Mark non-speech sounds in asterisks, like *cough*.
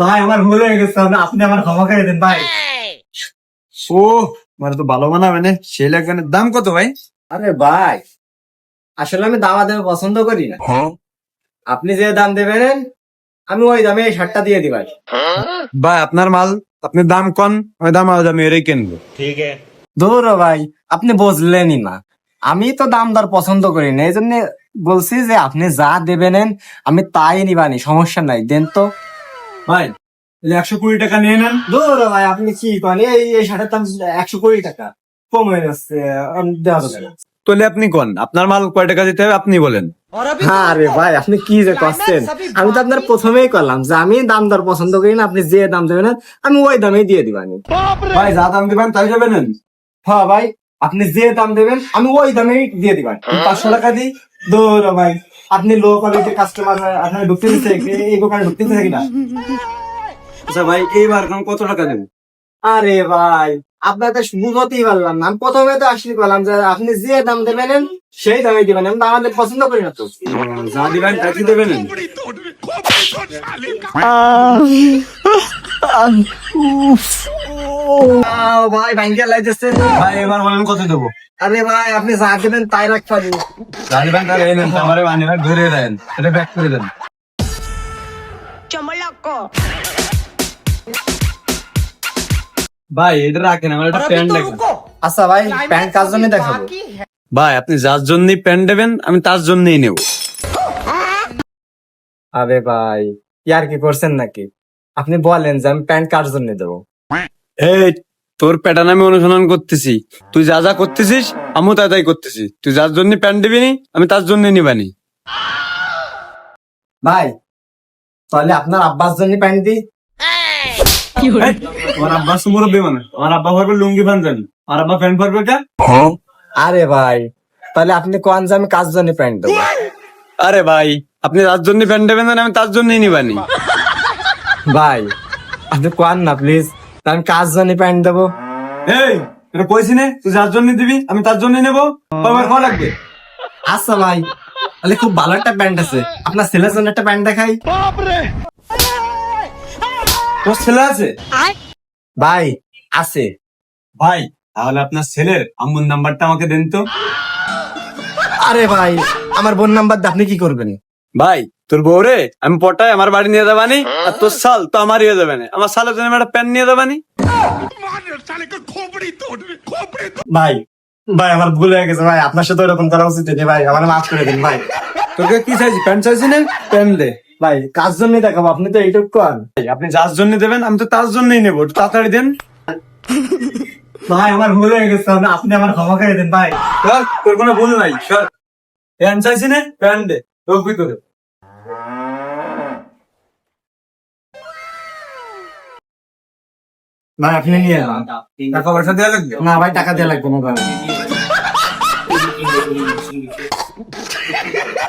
ভাই আমার ভুল হয়ে গেছে আপনি আমার ক্ষমা করে দেন ভাই। ও মানে তো ভালো মানাবে না। সেই লাগবে দাম কত ভাই? আরে ভাই আসলে আমি দামা দেবে পছন্দ করি না। আপনি যে দাম দেবেন আমি ওই দামে এই শার্টটা দিয়ে দিবাই ভাই। আপনার মাল আপনি দাম কন? ওই দাম আজ আমি এরই কিনবো। দূর হ ভাই আপনি বুঝলেনই না। আমি তো দাম দর পছন্দ করি না এই জন্য বলছি যে আপনি যা দেবেন আমি তাই নিবানি সমস্যা নাই দেন তো। ভাই একশো কুড়ি টাকা নিয়ে নেন। ভাই আপনি কি করেন? এই এই শার্টের দাম একশো কুড়ি টাকা কম হয়ে যাচ্ছে দেওয়া যাবে। তাহলে আপনি কোন? আপনার মাল কয় টাকা দিতে হবে আপনি বলেন। হ্যাঁ রে ভাই আপনি কি যে করছেন? আমি তো আপনার প্রথমেই করলাম যে আমি দাম দর পছন্দ করি না আপনি যে দাম দেবেন আমি ওই দামেই দিয়ে দিবানি। ভাই যা দাম দিবেন তাই যাবেন হ্যাঁ ভাই আপনি যে দাম দেবেন আমি ওই দামেই দিয়ে দিবেন। পাঁচশো টাকা দিই। দৌড় ভাই আপনি লো কোয়ালিটির কাস্টমার আপনার ঢুকতে দিচ্ছে এই দোকানে ঢুকতে দিচ্ছে কিনা? আচ্ছা ভাই এইবার কত টাকা দেবেন? আরে ভাই আপনার তো বুঝতেই পারলাম না আমি প্রথমে তো আসলে বললাম যে আপনি যে দাম দেবেন সেই দামে দিবেন। আমি আমাদের পছন্দ করি না তো। যা দিবেন তাই কি দেবেন? আহ, ভাই ভাঙ্গিয়া লাইতেছে ভাই এবার বলেন কত দেবো? আরে ভাই আপনি যা দেবেন তাই রাখ পারি। যা দিবেন তাই এই নেন আমার মানি ব্যাগ ধরে দেন। এটা ব্যাক করে দেন. ভাই এটা রাখেন আমার একটা প্যান্ট দেখেন। আচ্ছা ভাই প্যান্ট কার জন্য দেখাবো? ভাই আপনি যার জন্য প্যান্ট দেবেন আমি তার জন্যই নেব। আরে ভাই ইয়ার কি করছেন নাকি? আপনি বলেন যে আমি প্যান্ট কার জন্য দেবো? এই তোর প্যাটার্ন আমি অনুসরণ করতেছি। তুই যা যা করতেছিস আমিও তাই তাই করতেছি। তুই যার জন্য প্যান্ট দিবি নি আমি তার জন্য নিবানি ভাই তাহলে আপনার আব্বাস জন্য প্যান্ট দিই? আমার আব্বা সুমুরব্বী মানে আমার আব্বা পরবে লুঙ্গি পাঞ্জাবি আর আব্বা প্যান্ট পরবে কা? আরে ভাই তাহলে আপনি কোন যে আমি কার জন্য প্যান্ট দেবো? আরে ভাই আপনি যার জন্য প্যান্ট দেবেন আমি তার জন্যই নিবানি ভাই আপনি কোন না প্লিজ আমি কার জন্য প্যান্ট দেবো? এই এটা কইছি নে তুই যার জন্য দিবি আমি তার জন্য নেব কবার খাওয়া লাগবে। আচ্ছা ভাই তাহলে খুব ভালো একটা প্যান্ট আছে। আপনার ছেলের জন্য একটা প্যান্ট দেখাই। তোর ছেলে আছে? ভাই আছে। ভাই তাহলে আপনার ছেলের আম্মুর নাম্বারটা আমাকে দেন তো। আরে ভাই আমার বোন নাম্বার দিয়ে আপনি কি করবেন? ভাই তোর বউরে আমি পটাই আমার বাড়ি নিয়ে যাবানি আর তোর সাল তো আমার ইয়ে যাবে না। আমার সালের জন্য একটা প্যান্ট নিয়ে যাবানি। ভাই ভাই আমার ভুল হয়ে গেছে ভাই আপনার সাথে ওরকম করা উচিত হয়নি ভাই আমার মাফ করে দিন ভাই। তোকে কি চাইছি? প্যান্ট চাইছি না? প্যান্ট দে। ভাই কার জন্য দেখাবো? আপনি তো এইটুকু ভাই, আপনি যার জন্য দেবেন আমি তো তার জন্যই নেব। একটু তাড়াতাড়ি দেন। ভাই আমার ভুল হয়ে গেছে আপনি আমার ক্ষমা করে দিন ভাই। তোর কোনো ভুল নাই সর। প্যান্ট চাইছি না? প্যান্ট দে। তোর ভিতরে। ভাই আপনি নিয়ে যান টাকা পয়সা দেওয়া লাগবে? না ভাই টাকা দেওয়া লাগবে না ভাই *laughs*